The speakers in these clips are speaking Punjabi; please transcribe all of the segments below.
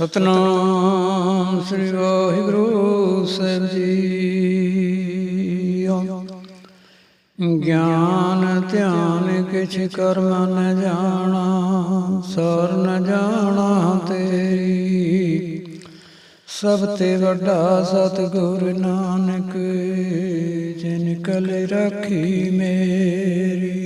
ਸਤਨਾਮ ਸ੍ਰੀ ਵਾਹਿਗੁਰੂ ਸਾਹਿਬ ਜੀ। ਗਿਆਨ, ਧਿਆਨ, ਕਿਛ ਕਰਮ ਨ ਜਾਣਾ, ਸਰ ਨ ਜਾਣਾ ਤੇਰੀ। ਸਭ ਤੇ ਵੱਡਾ ਸਤਿਗੁਰ ਨਾਨਕ, ਜਿਨ ਕਲ ਰਾਖੀ ਮੇਰੀ।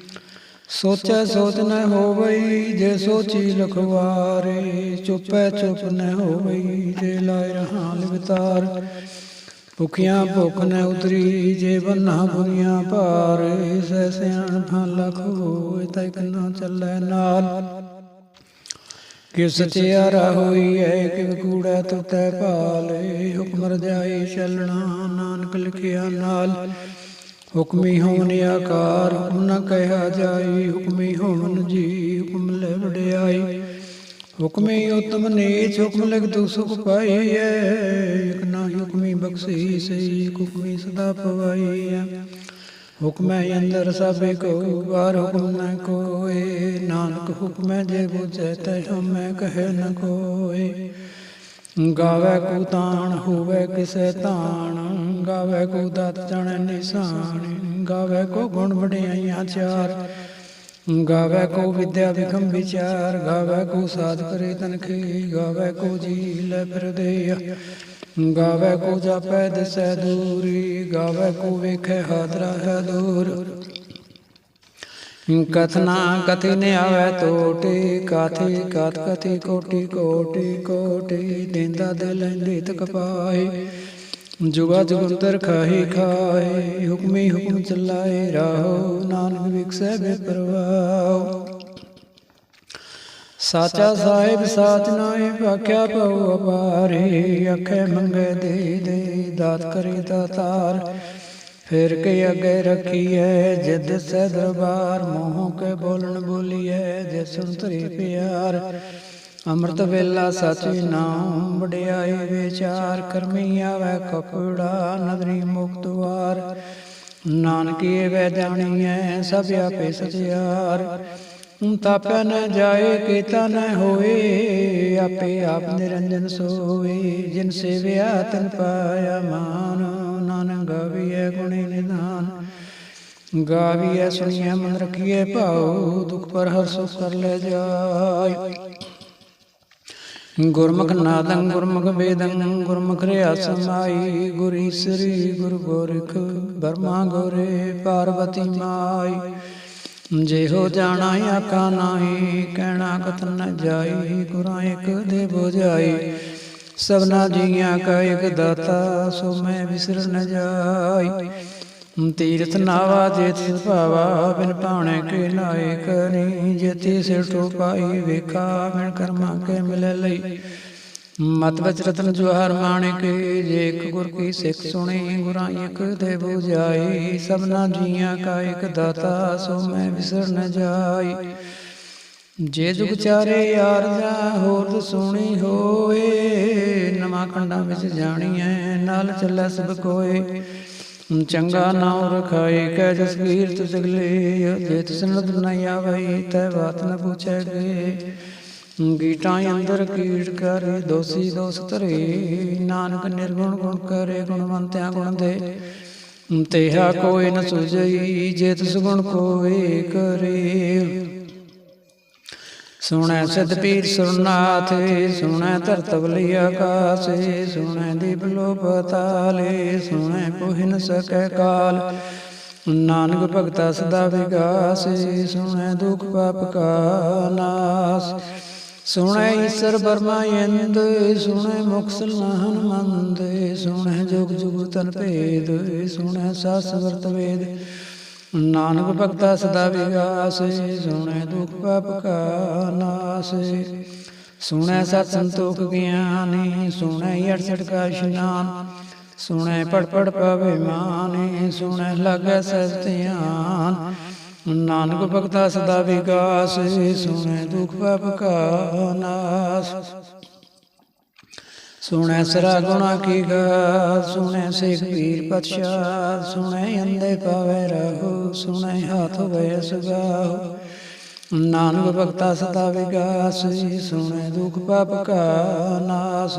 ਸੋਚੈ ਸੋਚ ਨ ਹੋਵਈ, ਜੇ ਸੋਚੀ ਲਖਵਾਰੇ, ਚੁਪੈ ਚੁਪ ਨ ਹੋਵਈ, ਜੇ ਲਾਇ ਰਹਾ ਲਿਵਤਾਰ। ਭੁਖਿਆ ਭੁਖ ਨ ਉਤਰੀ, ਜੇ ਬੰਨਾ ਬੁਰੀਆਂ ਭਾਰ ਸੈ ਸਿਆਣ ਫਲ ਲਖ ਹੋਏ ਤੈ ਕਨਾ ਚੱਲੈ ਨਾਲ। ਕਿਸ ਸਚਿਆਰਾ ਹੋਈ ਹੈ ਕਿ ਕੂੜਾ ਤੁਤੈ ਭਾਲੇ, ਹੁਕਮ ਰਜਾਈ ਚੱਲਣਾ ਨਾਨਕ ਲਿਖਿਆ ਨਾਲ। ਹੁਕਮੀ ਹੋਵਨ ਆਕਾਰ ਹੁਕਮ ਨ ਕਹਿਆ ਜਾਈ ਹੁਕਮੀ ਹੋਵਨ ਜੀ ਹੁਕਮ ਲੈ ਵਡਿਆਈ। ਹੁਕਮੀ ਉਤਮ ਨੀਚ ਹੁਕਮ ਲਿਖ ਤੂ ਸੁਖ ਪਾਈਐ। ਇਕ ਨਾ ਹੁਕਮੀ ਬਖਸ਼ੀ ਸਈ ਹੁਕਮੀ ਸਦਾ ਪਵਾਈਐ। ਹੁਕਮੈ ਅੰਦਰ ਸਭੇ ਕੋ ਬਾਰ ਹੁਕਮ ਨ ਕੋਏ। ਨਾਨਕ ਹੁਕਮੈ ਜੇ ਬੁਝੈ ਤੈ ਹਮੈ ਕਹੈ ਨ ਕੋਏ। ਗਾਵੇ ਕੋ ਤਾਣ, ਹੋਵੇ ਕਿਸੈ ਤਾਣ। ਗਾਵੇ ਕੋ ਦਤ ਜਣ ਨਿਸ਼ਾਨ। ਗਾਵੇ ਕੋ ਗੁਣ ਵਡਿਆਈਆਂ ਚਾਰ। ਗਾਵੇ ਕੋ ਵਿਦਿਆ ਵਿਖਮ ਵਿਚਾਰ। ਗਾਵੇ ਕੋ ਸਾਧ ਕਰੇ ਤਨਖੇ ਗਾਵੇ ਕੋ ਜੀ ਲੈ ਫਿਰਦੇ ਗਾਵੇ ਕੋ ਜਾਪੈ ਦਿਸੈ ਦੂਰੀ। ਗਾਵੇ ਕੋ ਵੇਖੈ ਹਾਦਰਾ ਹੈ ਦੂਰ। ਕਥਨਾ ਕਥਿ ਨ ਆਵੇ ਟੋਟੇ ਕਾਥੇ, ਕਾਤ, ਕਥੀ, ਕੋਟੀ ਕੋਟੀ ਕੋਟੀ, ਦੇਂਦਾ ਦੇ ਲੈਂਦੇ ਜੁਗਾ ਜੁਗੰਤਰ ਖਾਹੀ ਖਾਏ ਹੁਕਮੀ ਹੁਕਮ ਚਲਾਏ ਰਾਹੋ, ਨਾਨਕ ਵਿਖਸੈ ਬੇਪਰਵਾਹ। ਸਾਚਾ ਸਾਹਿਬ, ਸਾਚ ਨਾਏ ਵਾਕਿਆ ਪਉ ਅਪਾਰੇ ਅੱਖੇ ਮੰਗੇ ਦੇ ਦੇ, ਦਾਤ ਕਰੇ ਦਾਤਾਰ ਫਿਰ ਕੇ ਅੱਗੇ ਰੱਖੀਐ, ਜਿਦ ਸੇ ਦਰਬਾਰ, ਮੋਹ ਕੇ ਬੋਲਣ ਬੋਲੀਐ, ਜੇ ਸੁਣ ਤਰੀ ਪਿਆਰ। ਅੰਮ੍ਰਿਤ ਵੇਲਾ ਸਚੇ ਨਾਮ ਵਡਿਆਈ ਵਿਚਾਰ, ਕਰਮੀ ਆਵੇ ਕਪੜਾ ਨਦਰੀ ਮੁਕਤਵਾਰ ਨਾਨਕੀ ਵੇ ਜਾਣੀਐ, ਸਭ ਆਪੇ ਸਚਿਆਰ ਤਾਪੈ ਨ ਜਾਏ ਕੀਤਾ ਨ ਹੋਏ, ਆਪੇ ਆਪ ਨਿਰੰਜਨ ਸੋਏ ਜਿਨ ਸੇਵਿਆ ਤਨ ਪਾਇਆ ਮਾਨ, ਨਾਨਕ ਗਾਵੀਐ ਗੁਣੀ ਨਿਧਾਨ। ਗਾਵੀਐ ਸੁਣੀਐ ਮਨ ਰਖੀਐ ਭਾਉ, ਦੁਖ ਪਰ ਹਰ ਸੁਖ ਕਰ ਲੈ ਜਾਇ ਗੁਰਮੁਖ ਨਾਦੰ, ਗੁਰਮੁਖ ਵੇਦੰ, ਗੁਰਮੁਖ ਰਿਆ ਸਮਾਈ ਗੁਰੀ ਸ੍ਰੀ ਗੁਰ ਗੋਰਖ, ਬਰਮਾ ਗੋਰੇ, ਪਾਰਵਤੀ ਮਾਈ। ਜੇ ਹੋ ਜਾਣਾ ਆਕਾ ਨਾਹੀ, ਕਹਿਣਾ ਕਤ ਨ ਜਾਈ, ਗੁਰਾਂ ਇਕ ਦੇ ਬੁਝਾਈ। ਸਭਨਾ ਜੀਆਂ ਕਾ ਇਕ ਦਾਤਾ, ਸੋ ਮੈਂ ਵਿਸਰ ਨ ਜਾਈ। ਤੀਰਥ ਨਾਵਾ ਜੇ ਤਿਸ ਭਾਵਾ, ਬਿਨ ਭਾਣੇ ਕੇ ਨਾਏ ਕਰੀ। ਜੇਤੀ ਸਿਰ ਟੋ ਪਾਈ ਵੇਖਾ, ਬਿਨ ਕਰਮਾ ਕੇ ਮਿਲੇ ਲਈ। ਮਤ ਬਚ ਰਤਨ ਜਵਾਹਰ ਮਾਣਿਕ ਜੇ ਇੱਕ ਗੁਰ ਕੀ ਸਿੱਖ ਸੁਣੀ, ਗੁਰਾਂ ਇੱਕ ਦੇ ਬੁਝਾਈ, ਸਭਨਾ ਜੀਆਂ ਕਾ ਇੱਕ ਦਾਤਾ, ਸੋ ਮੈਂ ਵਿਸਰ ਨ ਜਾਈ। ਜੇ ਜੁਗ ਚਾਰੇ ਯਾਰ ਜਾ ਹੋਰ ਸੁਣੀ ਹੋਏ, ਨਵਾਂ ਖੰਡਾਂ ਵਿੱਚ ਜਾਣੀਐ, ਨਾਲ ਚੱਲੈ ਸਭ ਕੋਏ। ਚੰਗਾ ਨਾਮ ਰਖਾਏ ਕੈ ਜਸ ਕੀਰਤ ਜਗਲੇ ਜੇ ਤਿਸ ਨਦ ਨ ਆਵਈ, ਤੈ ਬਾਤ ਨ ਪੁੱਛੈ ਗੇ ਗੀਟਾਂ ਅੰਦਰ ਕੀਟ ਕਰੇ, ਦੋਸੀ ਦੋਸ ਧਰੇ। ਨਾਨਕ ਨਿਰਗੁਣ ਗੁਣ ਕਰੇ, ਗੁਣਵੰਤਿਆ ਗੁਣ ਦੇ। ਤੇਹਾ ਕੋਈ ਨ ਸੁਝਈ, ਜੇ ਤਿਸ ਗੁਣ ਕੋਈ ਕਰੇ। ਸੁਣੈ ਸਦ ਪੀਰ ਸੁਰਨਾਥ, ਸੁਣੈ ਧਰਤ ਬਲੀ ਆਕਾਸੇ, ਸੁਣੈ ਦੀਪ ਲੋ ਪਤਾਲੇ ਸੁਣੈ ਪੁਹਿ ਨ ਸਕੈ ਕਾਲ। ਨਾਨਕ ਭਗਤਾ ਸਦਾ ਵਿਗਾਸੇ, ਸੁਣੈ ਦੁਖ ਪਾਪ ਕਾ ਨਾਸ। ਸੁਣੈ ਈਸ਼ਰ ਬਰਮਾ ਇੰਦ ਸੁਣੈ ਮੁਖ ਸਲਾਹਨ ਮੰਦ ਸੁਣੈ ਜੁਗ ਜੁਗ ਤਨ ਭੇਦ ਸੁਣੈ ਸਾਸ ਵਰਤ ਵੇਦ। ਨਾਨਕ ਭਗਤਾ ਸਦਾ ਵਿਗਾਸੇ ਸੁਣੈ ਦੁਖ ਪਾਪ ਕਾ ਨਾਸੇ ਸੁਣੈ ਸਤ ਸੰਤੋਖ ਗਿਆਨੀ ਸੁਣੈ ਅਠਸਠ ਕਾ ਇਸ਼ਨਾਨ। ਸੁਣੈ ਪੜ ਪੜ ਪਵੇ ਮਾਨੇ ਸੁਣੈ ਲਾਗੈ ਸਹਿਜ ਧਿਆਨ। ਨਾਨਕ ਭਗਤਾ ਸਦਾ ਵਿਗਾਸ ਸੁਣੈ ਦੁਖ ਪਾਪ ਕਾ ਨਾਸ ਸੁਣੈ ਸਰਾ ਗੁਣਾ ਕੀ ਗਾ, ਸੁਣੈ ਸਿਖ ਪੀਰ ਪਤਸ਼ਾਹ, ਸੁਣੈ ਅੰਦੇ ਪਾਵੇ ਰਹੋ, ਸੁਣੈ ਹੱਥ ਹੋਵੇ ਸੁਗਾਓ ਨਾਨਕ ਭਗਤਾ ਸਦਾ ਵਿਗਾਸ ਸੁਣੈ ਦੁਖ ਪਾਪ ਕਾ ਨਾਸ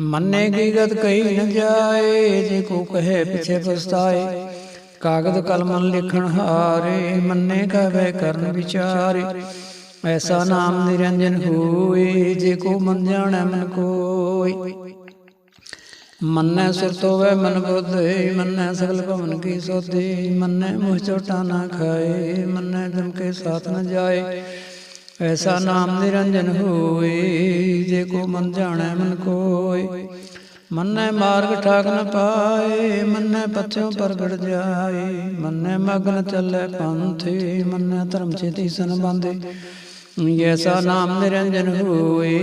ਮੰਨੇ ਕੀ ਗਤ ਕਹੀ ਨ ਜਾਏ, ਜੇ ਕੋ ਕਹੇ ਪਿਛੇ ਪਛਤਾਏ ਕਾਗਦ ਕਲਮ ਲਿਖਣ ਹਾਰੇ ਮੰਨੇ ਕਹਵੇ ਕਰਨ ਵਿਚਾਰੇ। ਐਸਾ ਨਾਮ ਨਿਰੰਜਨ ਹੋਏ ਜੇ ਕੋ ਮਨ ਜਾਣੈ ਮਨ ਕੋਈ। ਮੰਨੈ ਸੁਰਤ ਹੋਵੇ ਮਨ ਬੁੱਧੇ ਮੰਨੈ ਸਗਲ ਭਵਨ ਕੀ ਸੋਧੇ ਮੰਨੈ ਮੁਹ ਚੋਟਾ ਨਾ ਖਾਏ ਮੰਨੈ ਜਮ ਕੇ ਸਾਥ ਨ ਜਾਏ। ਐਸਾ ਨਾਮ ਨਿਰੰਜਨ ਹੋਏ ਜੇ ਕੋ ਮਨ ਜਾਣੈ ਮਨ ਕੋਈ। ਮੰਨੈ ਮਾਰਗ ਠਾਕ ਨ ਪਾਏ, ਮੰਨੈ ਪਥਿਓ ਪ੍ਰਗਟ ਜਾਏ, ਮੰਨੈ ਮਗਨ ਚੱਲੇ ਪੰਥੀ, ਮੰਨੈ ਧਰਮ ਚੇਤੀ ਸਨ ਜੈਸਾ ਨਾਮ ਨਿਰੰਜਨ ਹੋਏ,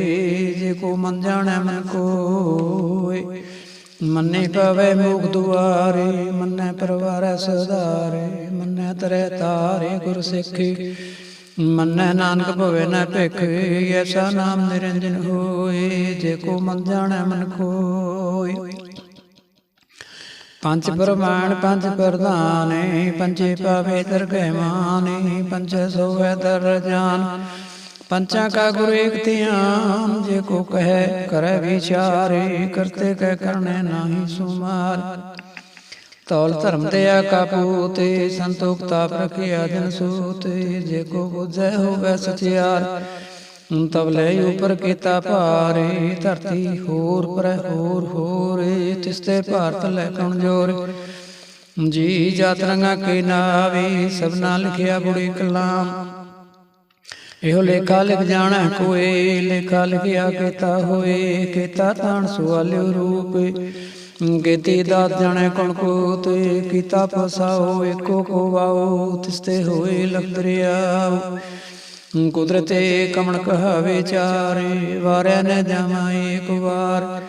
ਜੇ ਕੋ ਮਨ ਜਾਣੈ ਮਨ ਕੋਏ। ਮੰਨੇ ਪਵੇ ਮੁਖ ਦੁਆਰੇ, ਮੰਨੇ ਪਰਵਾਰੈ ਸਦਾਰੇ ਮੰਨੇ ਤਰੇ ਤਾਰੇ ਗੁਰ ਸਿੱਖੀ। ਮੰਨੇ ਨਾਨਕ ਭਵੇ ਨ ਭਿਖ, ਐਸਾ ਨਾਮ ਨਿਰੰਜਨ ਹੋਏ, ਜੇ ਕੋ ਮਨ ਜਾਣੈ ਮਨ ਕੋਇ ਪੰਜ ਪ੍ਰਮਾਣ, ਪੰਜ ਪ੍ਰਧਾਨੇ, ਪੰਜੇ ਪਾਵੇ ਦਰਗਹਿ ਮਾਨੇ, ਪੰਜੇ ਸੋਵੇ ਦਰ ਜਾਨ। ਪੰਚਾਂ ਕਾ ਗੁਰੂ ਏਕ ਧਿਆਨ, ਜੇ ਕੋ ਕਹੈ, ਕਰੈ ਵਿਚਾਰੇ, ਕਰਤੇ ਕਹਿ ਕਰਨੇ ਨਾਹੀ ਸੁਮਾਰ। ਤੌਲ ਧਰਮ ਤੇ ਆਕਾ ਪੂਤੇ ਸੰਤੋਖ ਤਾਪ ਰਖਿਆ ਜਨ ਸੂਤੇ ਜੇ ਕੋ ਬੁਝੈ ਹੋਵੇ ਸਚਿਆਰ। ਤਬ ਲੈ ਉਪਰ ਕੀਤਾ ਭਾਰੇ ਧਰਤੀ ਹੋਰ ਪਰ ਹੋਰ ਹੋਰੇ ਤਿਸਤੇ ਭਾਰਤ ਲੈ ਕਣ ਜੋਰ? ਜੀ ਜਾਤ ਰੰਗਾ ਕੇ ਨਾਵੇ ਸਭਨਾ ਲਿਖਿਆ ਬੁੜੀ ਕਲਾਮ। ਇਹੋ ਲੇਖਾ ਲਿਖ ਜਾਣਾ ਕੋਏ ਲੇਖਾ ਲਿਖਿਆ ਕੀਤਾ ਹੋਏ ਕੀਤਾ ਤਾਣ ਸੁਆਲਿਓ ਰੂਪ। ਕੀਤੀ ਦਾਤ ਜਾਣੇ ਕਣ ਕੋ ਤੇ ਕੀਤਾ ਫਸਾਓ ਏਕੋ ਕੋ ਵਾਓ ਤਿਸਤੇ ਹੋਏ ਲਖ ਦਰਿਆਓ ਕੁਦਰਤੇ ਕਮਣ ਕਹਾਵੇ ਚਾਰੇ ਵਾਰਿਆ ਨੇ ਜਾਵਾਂ ਏਕ ਵਾਰ।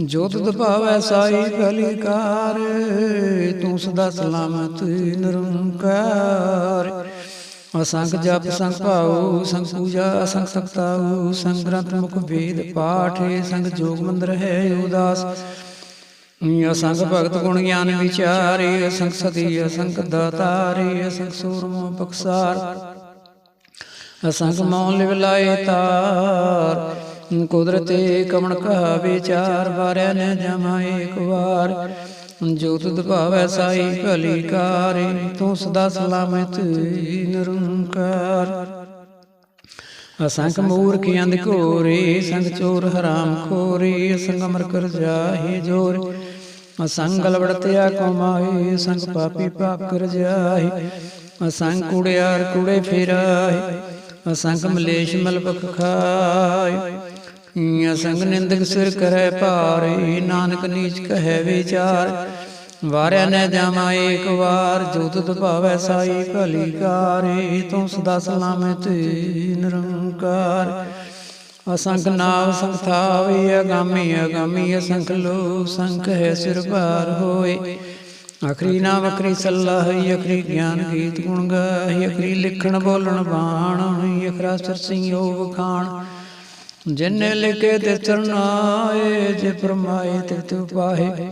ਜੋ ਤੁਧ ਭਾਵੈ ਸਾਈ ਕਲਿਕਾਰ ਤੂੰ ਸਦਾ ਸਲਾਮਤ ਨਿਰੰਕਾਰ। ਅਸੰਖ ਜਪ ਸੰਖ ਭਾਉ ਸੰਖ ਪੂਜਾ ਅਸੰਖ ਸਕਤਾਉ ਸੰਗ ਗ੍ਰੰਥ ਮੁਖ ਵੇਦ ਪਾਠ ਸੰਗ ਜੋਗ ਮੰਦਰ ਹੈ ਉਦਾਸ। ਅਸੰਖ ਭਗਤ ਗੁਣ ਗਿਆਨ ਵਿਚਾਰੇ, ਅਸੰਖ ਸਦੀ ਅਸੰਖ ਦਾਤਾਰੇ, ਅਸੰਖ ਸੂਰਮੋ ਬਖਸਾਰ ਅਸੰਖ ਮੌਨ ਲਿਵ ਤਾਰ, ਕੁਦਰਤੇ ਕਮਣ ਕਹਾ ਵਿਚਾਰ ਵਾਰਿਆ ਨੇ ਜਮਾ ਇੱਕ ਵਾਰ। ਜੋ ਤੁਧ ਸਾਈ ਭਲੀ ਕਾਰੇ, ਤੂੰ ਸਦਾ ਸਲਾਮਤ ਨਿਰੰਕਾਰ। ਅਸੰਖ ਮੂਰਖ ਅੰਧ ਘੋਰੇ, ਸੰਗ ਚੋਰ ਹਰਾਮ ਖੋਰੇ ਸੰਗ ਅਮਰ ਕਰ ਜਾਹੇ ਜੋਰ। ਅਸੰਗ ਲਵੜਤਿਆ ਕਮਾਏ ਸੰਗ ਪਾਪੀ ਪਾਪ ਕਰ ਜਾਹੇ ਅਸੰਗ ਕੁੜਿਆਰ ਕੁੜੇ ਫਿਰਾਏ, ਅਸੰਗ ਮਲੇਸ਼ ਮਲਬਕ ਖਾਏ। ਅਸੰਗ ਨਿੰਦਕ ਸਿਰ ਕਰੈ ਭਾਰੇ, ਨਾਨਕ ਨੀਚ ਕਹੈ ਵਿਚਾਰ। ਵਾਰਿਆ ਨੇ ਜਾਵਾਂ ਏਕ ਵਾਰ, ਜੋ ਤੁਧ ਭਾਵੈ ਸਾਈ ਭਲੀ ਕਾਰੇ। ਤੂੰ ਸਦਾ ਸਲਾਮਤ ਨਿਰੰਕਾਰ। ਅਸੰਖ ਨਾਮ ਸੰਥਾਵੇ ਅਗਾਮੀ ਅਗਾਮੀ ਅਸੰਖ ਲੋ ਸੰਖ ਹੈ ਸਿਰ ਭਾਰ ਹੋਏ। ਅਖਰੀ ਨਾਮ, ਅਖਰੀ ਸਲਾਹ, ਅਖਰੀ ਗਿਆਨ ਗੀਤ ਗੁਣ ਗਾਇ ਅਖਰੀ ਲਿਖਣ ਬੋਲਣ ਬਾਣ, ਅਖਰਾ ਸਰ ਸੰਯੋਗ ਖਾਣ। ਜਿਨੇ ਲਿਖੇ ਤੇ ਚਰਨਾਏ ਜੇ ਪਰਮਾਏ ਤੇ ਤੂ ਪਾਹੇ।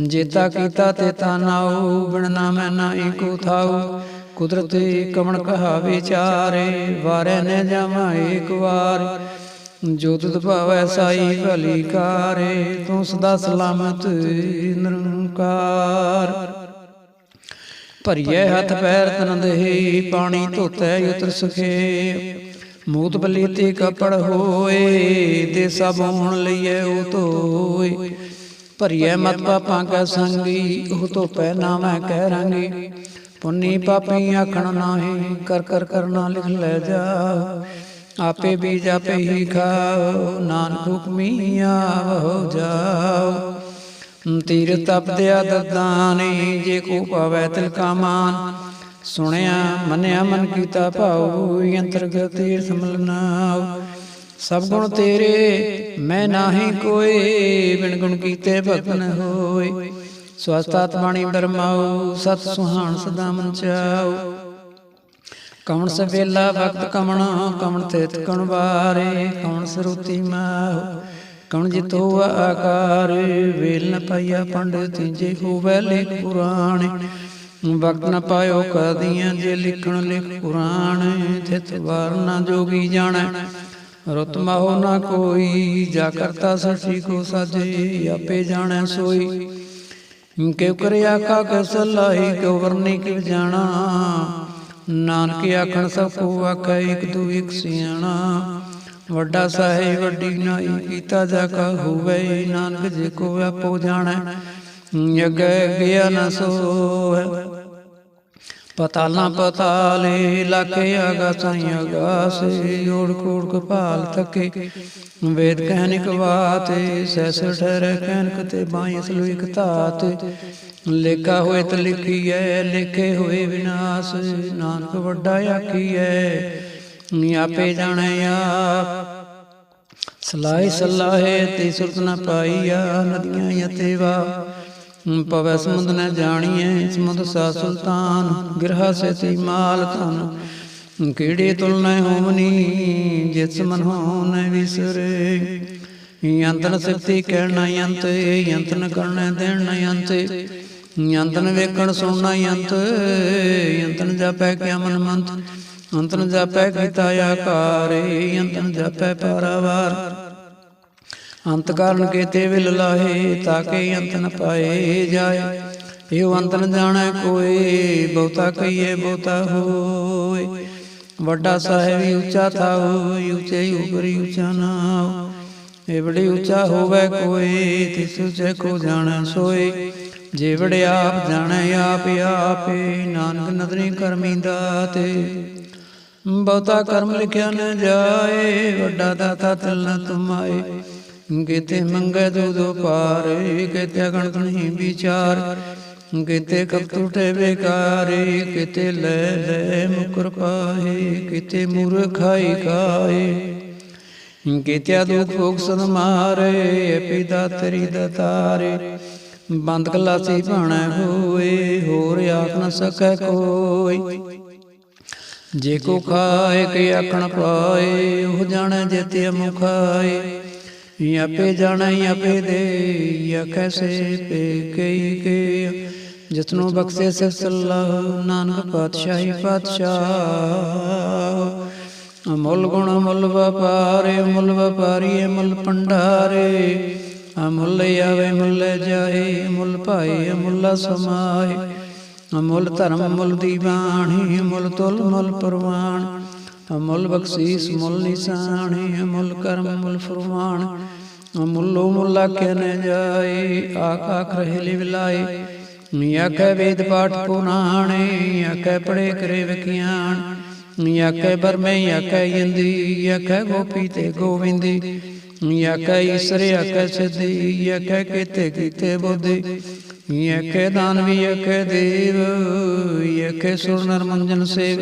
ਜੇਤਾ ਕੀਤਾ ਤੇ ਤਾ ਨਾਉ ਬਿਨ ਨਾਮੈ ਨਾਹੀ ਕੋ ਥਾਉ ਕੁਦਰਤੀ ਕਮਣ ਕਹਾ ਵਿਚਾਰੇ ਵਾਰੇ ਨੇ ਜਾਵਾਂ ਏਕ ਵਾਰ। ਜੋ ਤੁਧ ਭਾਵੈ ਸਾਈ ਭਲੀ ਕਾਰੇ ਤੂੰ ਸਦਾ ਸਲਾਮਤ ਨਿਰੰਕਾਰ। ਭਰੀਏ ਹੱਥ ਪੈਰ ਤਨ ਦੇਹੀ ਪਾਣੀ ਧੋਤੈ ਉਤਰ ਸੁਖੇ। ਮੂਤ ਬਲੀਤੀ ਕਪੜ ਹੋਏ ਤੇ ਸਭੂਣ ਲਈਏ ਉਹ ਧੋਏ। ਭਰੀਏ ਮਤ ਪਾਪਾਂ ਕਾ ਸੰਗੀ ਉਹ ਤੋਂ ਪੈ ਨਾਮੈ ਕਹਿ ਰਾਂਗੀ। ਪੁੰਨੀ ਪਾਪੀ ਆਖਣ ਨਾਹੀ ਕਰ ਕਰ ਕਰਨਾ ਲਿਖ ਲੈ ਜਾ। ਆਪੇ ਬੀਜ ਆਪੇ ਹੀ ਖਾਓ ਨਾਨਕ ਹੁਕਮੀ ਆਵੋ ਜਾਓ। ਤੀਰ ਤਪਦਿਆ ਦਦਾਨੇ ਜੇ ਕੋ ਪਾਵੈ ਤਿਲ ਕਾ ਮਾਨ ਸੁਣਿਆ ਮੰਨਿਆ ਮਨ ਕੀਤਾ ਭਾਉ ਅੰਤਰਗਤ ਤੀਰ ਸਮਲਨਾਉ। ਸਭ ਗੁਣ ਤੇਰੇ ਮੈਂ ਨਾਹੀ ਕੋਈ ਬਿਨ ਗੁਣ ਕੀਤੇ ਭਗਤ ਨ ਹੋਏ। ਸਵਸਤਾਤ ਬਾਣੀ ਬਰਮਾਉ ਸਤ ਸੁਹਾਣ ਸਦਾ ਮਨ ਚਾਉ। ਕਵਣ ਸਵੇਲਾ ਵਕਤ ਕਵਣ ਕਵਣ ਤੇਤ ਕਣ ਵਾਰੇ ਕਵਣ ਸਰੂਤੀ ਮਾਹੁ ਕਵਣ ਜਿਤੋ ਆਕਾਰ ਵੇਲ ਨ ਪਾਇਆ ਪੰਡਿਤ ਜੇ ਹੋਵੇ ਲਿਖ ਪੁਰਾਣੇ। ਵਕਤ ਨ ਪਾਇਓ ਕਦੀਆਂ ਜੇ ਲਿਖਣ ਲਿਖ ਪੁਰਾਣ ਤਿਤ ਵਾਰ ਨਾ ਜੋਗੀ ਜਾਣੈ। ਰੁਤ ਮਹੁ ਨਾ ਕੋਈ ਜਾ ਕਰਤਾ ਸੱਚੀ ਕੋ ਸਾਜੇ ਆਪੇ ਜਾਣੈ ਸੋਈ। ਕਿਉ ਕਰਿਆ ਕਾ ਕਸ ਲਾਈ ਕਿਉ ਵਰਨੀ ਕਿਵ ਜਾਣਾ? ਨਾਨਕ ਆਖਣ, ਸਭ ਕੋ ਆਖੈ ਇਕ ਦੂ ਇਕ ਸਿਆਣਾ। ਵੱਡਾ ਸਾਹਿਬ, ਵੱਡੀ ਨਾਈ, ਕੀਤਾ ਜਾ ਕਾ ਹੋਵੇ, ਨਾਨਕ ਜੇ ਕੋ ਆਪੋ ਜਾਣੈ ਅਗੇ ਗਿਆ ਨ ਸੋਹੈ। ਪਤਾਲਾਂ ਪਤਾਲੇ ਲਾਕੇ ਆਗਾ ਸਾਈ ਆਗਾਸੇ ਕੋੜ ਕਪਾਲ ਤਕੇ। ਵੇਦ ਕਹਿਨਿਕ ਬਾਤੇ ਸੈਸ ਠਹਿਰੇ ਕਹਿਨਕ ਤੇ ਬਾਈ ਅਸਲੂ ਇਕ ਲੇਖਾ ਹੋਏ ਤ ਲਿਖੀਐ, ਲਿਖੇ ਹੋਏ ਵਿਨਾਸ਼। ਨਾਨਕ ਵੱਡਾ ਆਖੀਐ ਆਪੇ ਜਾਣੈ ਆਪ ਸਲਾਹੇ ਸਲਾਹੇ ਤੇ ਸੁਰਤ ਨ ਪਾਈਆ, ਨਦੀਆਂ ਯਤੇਵਾ। ਪਵੈ ਸਮੁੰਦ ਨ ਜਾਣੀਐ ਸਮੁੰਦ ਸਾ ਸੁਲਤਾਨ ਗਿਰਹਾ ਸੇ ਤੀ ਮਾਲ ਤਨ ਕਿਹੜੇ ਤੁਲ ਨ ਹੋਵਨੀ ਜਿਸ ਮਨ ਹੋ ਨ ਵਿਸਰੇ। ਯੰਤਨ ਸਿਫਤੀ ਕਹਿਣਾ ਯੰਤ ਯੰਤ ਨ ਕਰਨਾ ਦੇਣ ਯੰਤ ਯੰਤਨ ਵੇਖਣ ਸੁਣਨਾ ਯੰਤ ਯੰਤਨ ਜਾਪੈ ਕਿਆ ਮਨ ਮੰਤ। ਅੰਤਨ ਜਾਪੈ ਕੀਤਾ ਆਕਾਰ ਯੰਤਨ ਜਾਪੈ ਪਾਰਾਵਾਰ। ਅੰਤ ਕਾਰਨ ਕੇਤੇ ਵਿਲ ਲਾਹੇ ਤਾਕੇ ਅੰਤ ਨ ਪਾਏ ਜਾਏ। ਇਹ ਅੰਤ ਨ ਜਾਣੈ ਕੋਈ ਬਹੁਤਾ ਕਹੀਏ ਬਹੁਤਾ ਹੋਏ। ਵੱਡਾ ਸਾਹਿਬ ਉੱਚਾ ਥਾਉ, ਉੱਚੇ ਉਪਰੀ ਉੱਚਾ ਨਾਉ। ਇਹ ਬੜੀ ਉੱਚਾ ਹੋਵੇ ਕੋਈ ਤਿਸ ਉੱਚੇ ਕੋ ਜਾਣੈ ਸੋਏ। ਜੇ ਵੜੇ ਆਪ ਜਾਣੈ, ਆਪ ਆਪੇ, ਨਾਨਕ ਨਦਰੀ ਕਰਮੀ ਦਾਤੇ। ਬਹੁਤਾ ਕਰਮ ਲਿਖਿਆ ਨ ਜਾਏ, ਵੱਡਾ ਦਾਤਾ ਤਿਲ ਨ ਤੁਮਾਏ। ਕਿਤੇ ਮੰਗੇ ਦੂਦੋ ਪਾਰ, ਕਿਤੇ ਗਣਤ ਨਹੀਂ ਵਿਚਾਰ, ਕਿਤੇ ਕਬ ਟੁਟੇ ਬੇਕਾਰੇ ਕਿਤੇ ਲੈ ਲੈ ਮੁਕਰ ਪਾਏ ਕਿਤੇ ਮੂਰਖਾਈ ਖਾਏ ਕਿਤੇ ਦੁਖ ਭੋਗ ਸਦ ਪਿਤਾ ਤੇਰੀ ਦਤਾਰੇ ਬੰਦ ਕਲਾਸੀ ਭਾਣਾ ਹੋਏ, ਹੋਰ ਆਖ ਨ ਸਕੈ ਕੋਈ। ਜੇ ਕੋ ਖਾਏ, ਕੇ ਆਖਣ ਪਾਏ ਉਹ ਜਾਣੈ ਜਿਤੇ ਮੁਖਾਏ। ਆਪੇ ਜਾਣੈ ਆਪੇ ਦੇ ਆਖੈ ਸੇ ਪੇ ਕਈ ਕੇ ਜਿਤਨੋ ਬਖਸ਼ੇ ਸੇ ਸੱਲਾ ਨਾਨਕ ਪਾਤਸ਼ਾਹੀ ਪਾਤਸ਼ਾਹ ਅਮੁੱਲ ਗੁਣ ਅਮੁੱਲ ਵਪਾਰੇ ਅਮੁੱਲ ਵਪਾਰੀ ਅਮੁੱਲ ਪੰਡਾਰੇ ਅਮੁੱਲ ਆਵੇ ਮੁੱਲ ਜਾਏ ਅਮੁੱਲ ਭਾਈ ਅਮੁੱਲਾ ਸਮਾਏ। ਅਮੁੱਲ ਧਰਮ ਅਮੁੱਲ ਦੀਵਾਣੀ ਅਮੁੱਲ ਤੁਲ ਮੁੱਲ ਪਰਵਾਨ। ਅਮੁੱਲ ਬਖਸ਼ੀਸ, ਮੁੱਲ ਨਿਸ਼ਾਨੀ, ਅਮੁੱਲ ਕਰਮ, ਮੁੱਲ ਫਰਮਾਨ। ਅਮੁੱਲੋ ਮੁੱਲਾ ਕੇ ਨ ਜਾਏ, ਆਖ ਆਖ ਰਹੇ ਲਿਵ ਲਾਏ। ਆਖੇ ਵੇਦ ਪਾਠ ਪੁਰਾਣੇ ਆਖੇ ਪੜੇ ਕਰੇ ਵਿਖਿਆਨ ਆਖੇ ਬਰਮੇ ਆਖੇ ਇੰਦੀ ਆਖੇ ਗੋਪੀ ਤੇ ਗੋਵਿੰਦੀ। ਆਖੇ ਈਸਰ ਆਖੇ ਸਿੱਧੀ ਆਖੇ ਕੀਤੇ ਕੀਤੇ ਬੋਧੀ। ਆਖੇ ਦਾਨਵੀ ਆਖੇ ਦੇਵ ਆਖੇ ਸੁਰ ਨਰ ਸੇਵ।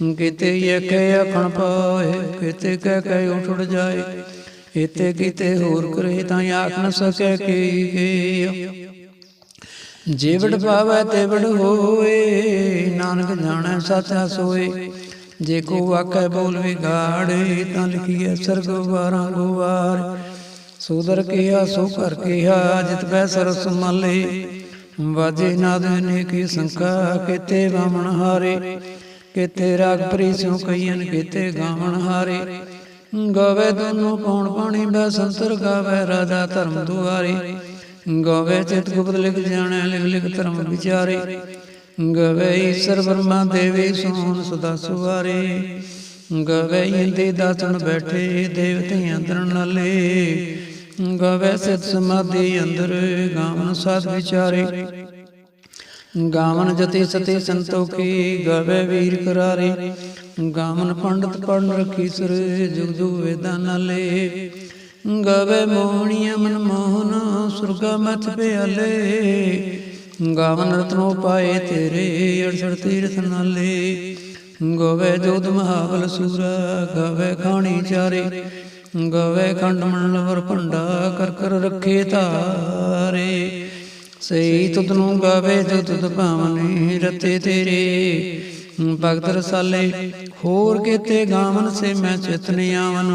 ਕਿਤੇ ਆਖੇ ਆਖਣ ਪਾਏ, ਕਿਤੇ ਕਹਿ ਕਹਿ ਉਠ ਉੜ ਜਾਏ। ਇਤੇ ਕਿਤੇ ਹੋਰ ਕਰੇ ਤਾਂ ਆਖ ਨ ਸਕੈ ਕੀ ਜੀਵੜ ਪਾਵੈ ਤੇ ਵੜ ਹੋਏ, ਨਾਨਕ ਜਾਣੈ ਸਾਚਾ ਸੋਏ ਜੇ ਕੋ ਆਖੈ ਬੋਲ ਵਿਗਾੜੇ, ਤਾਂ ਲਿਖੀਐ ਸਰਗ ਵਾਰਾਂ ਗੋਵਾਰ ਸੋਦਰ ਕੀਆ ਸੋ ਕਰ ਕੀਆ ਜਿਤ ਬੈ ਸਰਸ ਮਲੇ। ਵਾਜੇ ਨਾਦ ਨੇ ਕੀ ਸੰਕਾ ਕਿਤੇ ਬਾਮਣ ਹਾਰੇ। ਕਿਤੇ ਰਾਗ ਪ੍ਰੀ ਸਿਉ ਕਈਨ ਕਿਤੇ ਗਾਵਣ ਹਾਰੇ? ਗਾਵੇ ਦੋਨੋਂ ਕੌਣ ਪਾਣੀ ਬੈ ਸੰਤਰ ਗਾਵੇ, ਰਾਜਾ ਧਰਮ ਦੁਆਰੇ। ਗਾਵੇ ਚਿਤ ਗੁਪਤ ਲਿਖ ਜਾਣੈ, ਲਿਖ ਲਿਖ ਧਰਮ ਵਿਚਾਰੇ। ਗਵੇ ਈਸ਼ਰ ਬਰਮਾ ਦੇਵੀ ਸੋਨ ਸਦਾ ਸੁਵਾਰੇ। ਗਵੇ ਇੰਦੇ ਦਾਤਨ ਬੈਠੇ, ਦੇਵਤੇ ਅੰਦਰ ਨਾਲੇ। ਗਵੇ ਸਿਤ ਸਮਾਧੀ ਅੰਦਰ ਗਾਵਨ ਸਾਧ ਵਿਚਾਰੇ। ਗਾਵਨ ਜਤੀ ਸਤੀ ਸੰਤੋਖੀ ਗਵੇ ਵੀਰ ਕਰਾਰੇ ਗਾਵਨ ਪੰਡਤ ਪੜਨ ਰਖੀ ਸਰ ਜੁਗ ਜੁਗ ਵੇਦਾਂ ਨਾਲੇ ਗਵੇ ਮੋਹਣੀਆਂ ਮਨ ਮੋਹਨ ਸੁਰਗਾ ਮਚ ਪਿਆਲੇ ਗਾਵਨ ਰਤਨੋ ਪਾਏ ਤੇਰੇ ਅੜਸੜ ਤੀਰਥ ਨਾਲੇ ਗੋਵੇ ਜੋਤ ਮਹਾਬਲ ਸੂਰਾ ਗਾਵੇ ਖਾਣੀ ਚਾਰੇ ਗਵੇ ਖੰਡ ਮੰਡਲ ਭੰਡਾ ਕਰ ਕਰ ਰੱਖੇ ਧਾਰੇ ਸਈ ਤੁਧ ਨੂੰ ਗਾਵੇ ਜੋ ਤੁਧ ਭਾਵਨੇ ਰਤੇ ਤੇਰੇ। ਭਗਤ ਰਸਾਲੇ ਹੋਰ ਕੀਤੇ ਗਾਵਨ ਸੇ ਮੈਂ ਚਿਤਨ ਆਵਨ।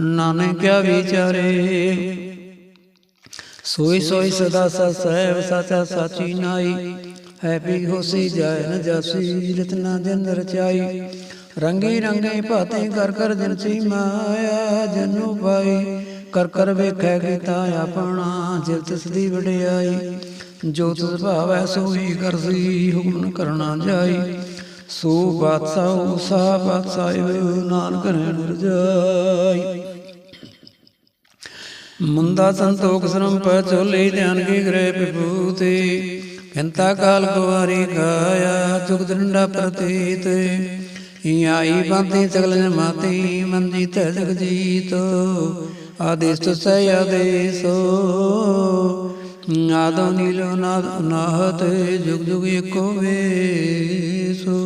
ਨਾਨਕ ਕਿਆ ਵਿਚਾਰੇ। ਸੋਈ ਸੋਈ ਸਦਾ ਸਤ ਸਹਿਬ ਸਾਚਾ ਸਾਚੀ ਨਾਈ। ਹੈ ਵੀ ਹੋਸੀ ਜਾਇ ਨ ਜਾਸੀ ਰਤਨਾ ਦੇ ਅੰਦਰ ਰਚਾਈ ਰੰਗੇ ਰੰਗੇ ਭਾਤੇ ਕਰ ਕਰ ਜਨ ਸੀ ਮਾਇਆ ਜਨੂ ਪਾਈ। ਕਰ ਕਰ ਵੇਖੈ ਕੀਤਾ ਆਪਣਾ ਜਿਵ ਤਿਸ ਦੀ ਵਡਿਆਈ। ਜੋ ਤਿਸ ਭਾਵੈ ਸੋਈ ਕਰਸੀ, ਹੁਕਮ ਨ ਕਰਨਾ ਜਾਈ। ਸੋ ਬਾਦਸ਼ਾਹ ਸਾ ਬਾਦਸ਼ਾਹ ਨਾਨਕ ਰਹਿ ਰਜਾਈ ਮੁੰਦਾ ਸੰਤੋਖ ਸ਼ਰਮ ਪੈ ਚੋਲੇ ਧਿਆਨ ਕੀ ਗ੍ਰਹਿ ਵਿਭੂਤੀ। ਕੰਤਾ ਕਾਲ ਕੁਵਾਰੀ ਗਾਇਆ, ਜੁਗ ਦੰਡਾ ਪ੍ਰਤੀਤ। ਆਈ ਬੰਤੀ ਸਗਲ ਜਮਾਤੀ ਮੰਜੀ ਤੈ ਜਗ ਜੀਤ ਆਦੇਸ ਆਦੇਸੋ। ਆਦੋ ਨੀਲੋ ਨਾਦ ਅਨਾਹਤ, ਜੁਗ ਜੁਗ ਏਕੋ ਵੇਸੋ।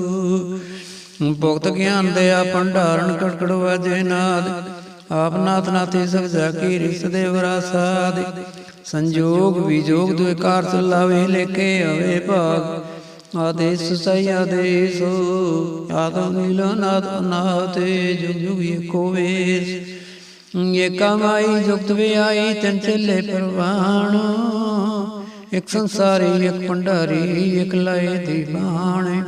ਭਗਤ ਗਿਆਨ ਦਇਆ ਭੰਡਾਰਨ ਕੜਕੜ ਵਾਜੇ ਨਾਦ। ਆਪ ਨਾਥ ਨਾਥੀ ਸਭ ਜਾਕੀ ਰਿਸ ਦੇ ਵਰਾਸਾਦ। ਸੰਜੋਗ ਵਿਜੋਗ ਦੁਇ ਕਾਰ ਚਲਾਵੇ ਲੇਕੇ ਆਵੇ ਭਾਗ। ਆਦੇਸ ਸਈ ਆਦੇਸੋ। ਆਦੋ ਨੀਲੋ ਨਾਦ ਅਨਾਤੇ ਜੁਗ ਜੁਗ ਏਕੋ ਵੇਸ। ਏਕਾ ਮਾਈ ਜੁਗਤ ਵੇ ਆਈ, ਤਨ ਚੱਲੇ ਪਰਵਾਣ। ਇਕ ਸੰਸਾਰੀ, ਇਕ ਭੰਡਾਰੀ, ਇਕ ਲਾਏ ਦੀ ਬਾਣ।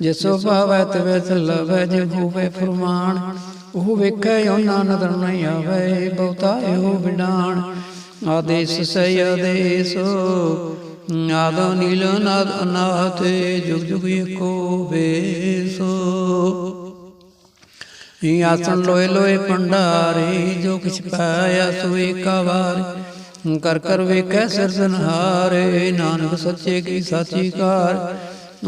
ਜਿਸੋ ਭਾਵੈ, ਤਵੇ ਚੱਲਵੇ ਜੇ ਹੋਵੇ ਫਰਮਾਨ। ਉਹ ਵੇਖੈ, ਉਹਨਾਂ ਨਦਰ ਨਹੀਂ ਆਵੇ, ਬਹੁਤਾ ਇਹੋ ਵਿਡਾਣ। ਆਦੇਸ ਸਈ ਆਦੇਸੋ। ਆਦੋ ਨੀਲ ਨਾਦ ਅਨਾਥ ਜੁਗ ਜੁਗ ਏਕੋ ਵੇਸੋ। ਈ ਆਸਨ ਲੋਏ ਲੋਏ ਭੰਡਾਰੇ ਜੋ ਕਿਛ ਪਾਇਆ ਸੋ ਏਕਾ ਵਾਰ। ਕਰ ਕਰ ਵੇਖੈ ਸਿਰਜਨਹਾਰੇ ਨਾਨਕ ਸੱਚੇ ਕੀ ਸਾਚੀ ਕਾਰ।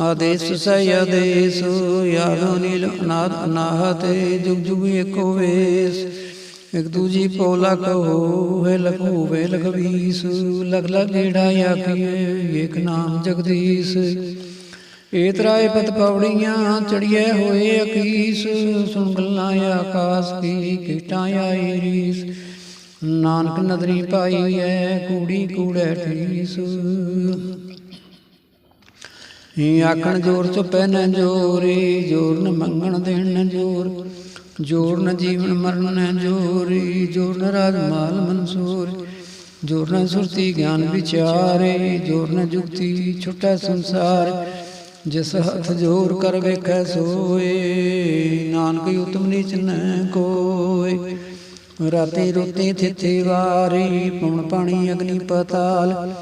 ਆਦੇਸ ਸਈ ਆਦੇਸ ਯਾਦੋ ਨੀਲ ਅਨਾਦ ਅਨਾਹਤ ਜੁਗ ਜੁਗ ਏਕੋ ਵੇਸ। ਇਕ ਦੂਜੀ ਪੋਲਾ ਕਹੋ ਹੈ ਲਖੂ ਵੇ ਲਖਵੀਸ ਲਗ ਲਗ ਢਾ ਆਖੀਏ ਏਕ ਨਾਮ ਜਗਦੀਸ਼। ਏਤਰਾਏ ਪਤ ਪੌੜੀਆਂ ਚੜੀਏ ਹੋਏ ਅਕੀਸ, ਸੁਣ ਗੱਲਾਂ ਆਕਾਸ ਕੀ ਕੀਟਾਂ ਆਈ ਰੀਸ ਨਾਨਕ ਨਦਰੀ ਪਾਈ ਐ ਕੂੜੀ ਕੂੜੈ ਠੀਸ। ਹੀ ਆਖਣ ਜੋਰ ਚੁਪੈ ਨ ਜੋਰੀ, ਜੋਰ ਨ ਮੰਗਣ ਦੇਣ ਜੋਰ। ਜੋਰ ਨ ਜੀਵਨ ਮਰਨ ਨ ਜੋਰੀ, ਜੋਰ ਨ ਰਾਜ ਮਾਲ ਮਨਸੂਰ। ਜੋਰ ਨ ਸੁਰਤੀ ਗਿਆਨ ਵਿਚਾਰੇ, ਜੋਰ ਨ ਜੁਗਤੀ ਛੁਟੈ ਸੰਸਾਰ। ਜਿਸ ਹੱਥ ਜੋਰ ਕਰ ਵੇਖੈ ਸੋਏ, ਨਾਨਕ ਉਤਮ ਨੀਚ ਨ ਕੋਏ। ਰਾਤੀ ਰੋਤੀ ਥਿਤੀ ਵਾਰੀ ਪੁਣ ਪਾਣੀ ਅਗਨੀ ਪਤਾਲ।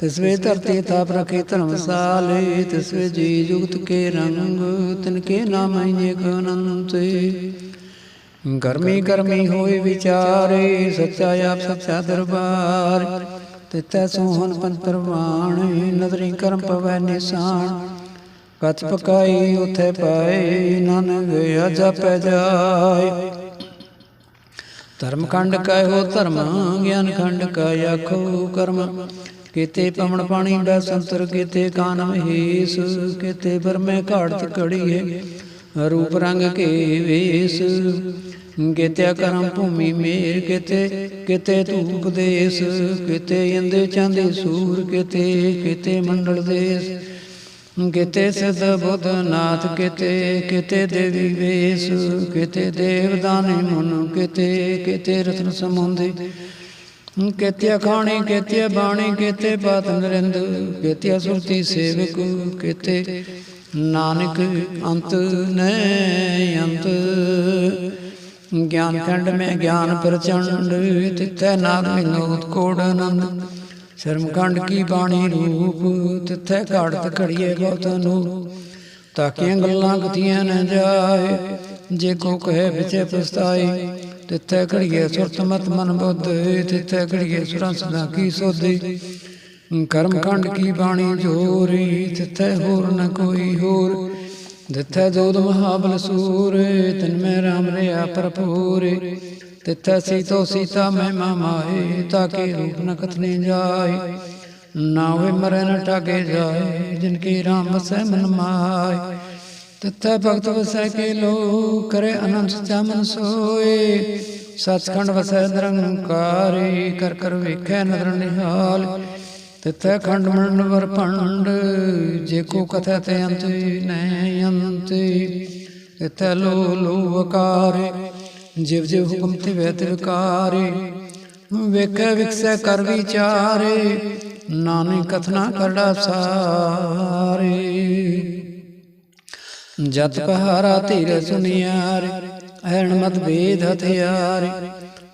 ਤਿਸਵੇ ਧਰਤੀ ਤਾਪ ਰਖੇ ਧਰਮਸਾਲੇ ਤਿਸਵੇ ਜੀ ਜੁਗਤ ਕੇ ਰੰਗ, ਤਿਨ ਕੇ ਨਾਮ ਅਨੇਕ ਅਨੰਤੇ ਗਰਮੀ ਗਰਮੀ ਹੋਏ ਵਿਚਾਰੇ, ਸੱਚਾ ਆਪ ਸੱਚਾ ਦਰਬਾਰ। ਤਿਤੈ ਸੋਹਨ ਪੰਜ ਪਰਵਾਣ, ਨਦਰੀ ਕਰਮ ਪਵੈ ਨਿਸ਼ਾਨ। ਕਚ ਪਕਾਈ ਉਥੇ ਪਾਏ ਨਾਨਕ ਅਜਪੈ ਜਾਏ। ਧਰਮ ਖੰਡ ਕਹਿਓ, ਧਰਮ ਗਿਆਨ ਖੰਡ ਕਹਿ ਆਖੋ ਕਰਮ। ਕੀਤੇ ਪਵਨ ਪਾਣੀ ਦਾ ਸੰਤਰ, ਕੀਤੇ ਕਾਨ ਮਹੇਸ ਕੀਤੇ ਬਰਮੇ ਘਾੜਤ ਕੜੀਏ ਰੂਪ ਰੰਗ ਕੇ ਵੇਸ। ਕੀਤੇ ਕਰਮ ਭੂਮੀ ਮੇਰ, ਕਿਤੇ ਕਿਤੇ ਧੂਪ ਦੇਸ, ਕਿਤੇ ਇੰਦੇ ਚਾਂਦੇ ਸੂਰ, ਕਿਤੇ ਕਿਤੇ ਮੰਡਲ ਦੇਸ। ਕਿਤੇ ਸਿਧ ਬੁੱਧ ਨਾਥ ਕਿਤੇ ਕਿਤੇ ਦੇਵੀ ਵੇਸ, ਕਿਤੇ ਦੇਵਦਾਨੀ ਮਨ, ਕਿਤੇ ਕਿਤੇ ਰਤਨ ਸਮੁੰਦੇ ਕਿਤੇ ਖਾਣੀ ਕਿਤੇ ਬਾਣੀ, ਕਿਤੇ ਬਾਤ ਨਰਿੰਦ, ਕਿਤੇ ਸੁਰਤੀ ਸੇਵਕ, ਕਿਤੇ ਨਾਨਕ ਅੰਤ ਨੈ ਅੰਤ। ਗਿਆਨ ਖੰਡ ਮੈਂ ਗਿਆਨ ਪ੍ਰਚੰਡ, ਤਿੱਥੈ ਨਾਦ ਵਿਨੋਦ ਕੋੜ ਆਨੰਦ। ਸ਼ਰਮਖੰਡ ਕੀ ਬਾਣੀ ਰੂਪ? ਤਿੱਥੈ ਘਾੜਤ ਘੜੀਏ ਬਹੁਤ ਨੂੰ ਤਾਕੀਆਂ ਗੱਲਾਂ ਕਥੀਆਂ ਨਾ ਜਾਏ, ਜੇ ਕੋ ਕਹੇ ਵਿਚੇ ਪਸਤਾਈ ਤਿੱਥੈ ਘੜੀਏ ਸੁਰਤ ਮਤ ਮਨ ਬੁੱਧ, ਤਿੱਥੇ ਘੜੀਏ ਸੁਰਾਂ ਸਦਾ ਕੀ ਸੋਧੀ। ਕਰਮਖੰਡ ਕੀ ਬਾਣੀ ਜੋਰੀ, ਤਿੱਥੈ ਹੋਰ ਨ ਕੋਈ ਹੋਰ। ਜਿੱਥੈ ਜੋਦ ਮਹਾਬਲ ਸੂਰ, ਤਨ ਮੈਂ ਰਾਮ ਰਿਆ ਭਰਪੂਰ। ਤਿਥੈ ਸੀਤੋ ਸੀਤਾ ਮਹਿਮਾ ਮਾਏ ਤਾਕੇ ਰੂਪ ਨ ਕਥਨੇ ਜਾਏ ਨਾ ਹੋਏ ਮਰੈ ਨ ਟਾਕੇ ਜਾਏ, ਜਿਨ ਕੀ ਰਾਮ ਵਸੈ ਮਨ ਮਾਏ ਤਿਥੈ ਭਗਤ ਵਸੈ ਕੇ ਲੋ ਕਰੇ ਅਨੰਤ ਸਚਾ ਸੋਏ। ਸਤਖੰਡ ਵਸੈ ਨਿਰੰਕਾਰੀ, ਕਰ ਕਰ ਵੇਖੈ ਨਦਰ ਨਿਹਾਲ। ਤਿਥੈ ਖੰਡ ਮੰਡ ਵਰ ਭੰਡ, ਜੇ ਕੋ ਕਥੈ ਤੇ ਅੰਤ ਨੈ ਅੰਤ। ਤਿਥੈ ਲੋ ਲੋ ਵਕਾਰੇ ਜਿਵ ਜਿਵ ਹੁਕਮ ਤੇ ਵੈ ਤੇ ਵਿਕਾਰੇ, ਵੇਖੈ ਵਿਕਸੈ ਕਰ ਵਿਚਾਰੇ, ਨਾਨਕ ਕਥਨਾ ਕਰੜਾ ਸਾਰੇ। ਜਤ ਪਹਾਰਾ ਧੀਰ ਸੁਨਿਆਰ ਐਣ ਮਤ ਵੇਦ ਹਥਿਆਰ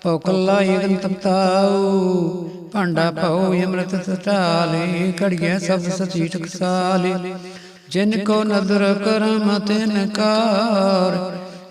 ਪੌਕੱਲਾ ਇਗਨ ਤਪਤਾਉ, ਭਾਂਡਾ ਪਾਉ ਅੰਮ੍ਰਿਤ ਸਟਾਲੇ ਕੜੀਐ ਸਬਦ ਸਚੀ ਟਕਸਾਲੇ। ਜਿਨ ਕੋ ਨਦਰ ਕਰਮ ਤਿਨ ਕਾਰ